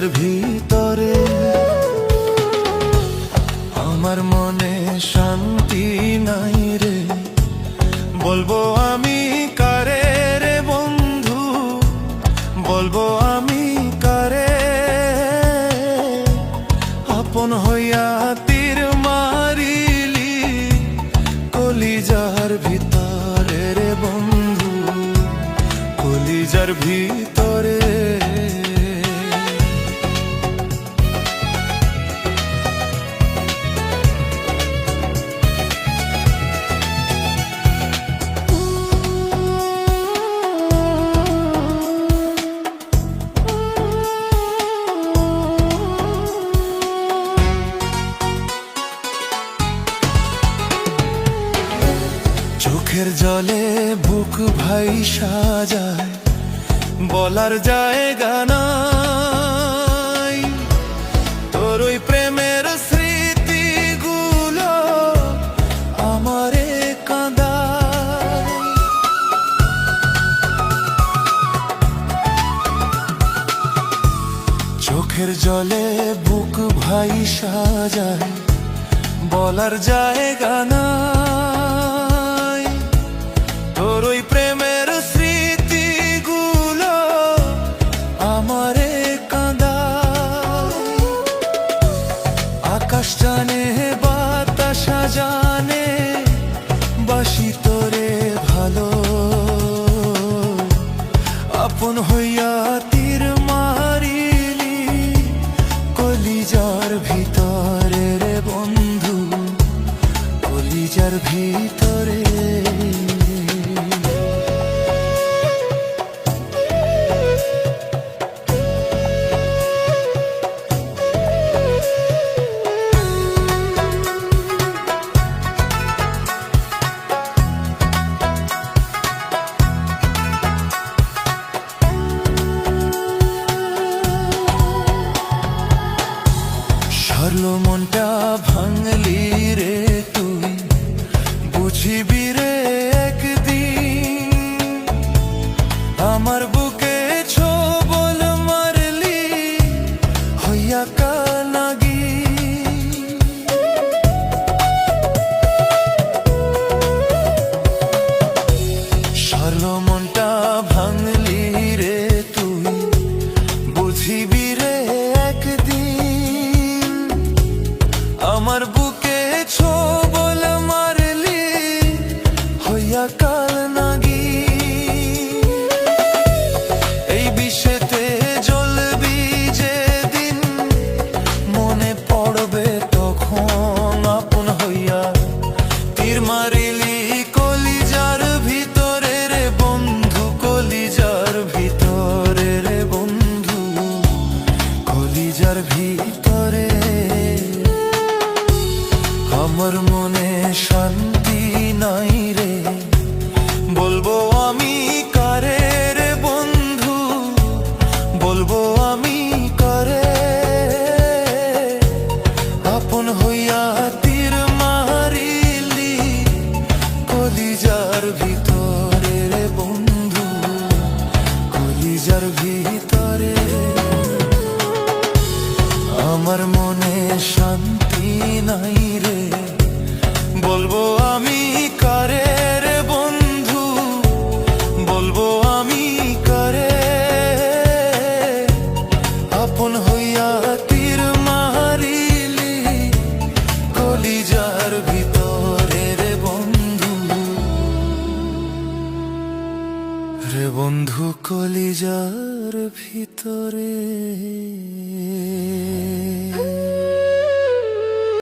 কলিজার ভিতরে। আমার মনে শান্তি নাই রে। বলব আমি কারে রে বন্ধু? বলব আমি কারে? আপন হইয়া তীর মারিলি, কলিজার ভিতরে রে বন্ধু। কলিজার ভিতরে চোখের জলে বুক ভাই সাজায়, বলার জায়গা নাই। তোর ওই প্রেমের স্মৃতিগুলো আমারে কাঁদায়। চোখের জলে বুক ভাই সাজায়, বলার জায়গা নাই। আকাশ জানে, বাতাস জানে বাসি তোরে ভালো। আপন হইয়া তীর মারিলি, কলিজার ভিতরে রে বন্ধু, কলিজার ভিতরে। ভাঙলি রে তুই বুঝিবি রে আমার বুকে ছোবল আমার মনে শান্তি নাই রে। বলব আমি কারে বলব আমি কারে রে বন্ধু, বলব আমি কারে। আপন হইয়া তীর মারিলি, কলিজার ভিতরে রে বন্ধু। রে বন্ধু, কলিজার ভিতরে।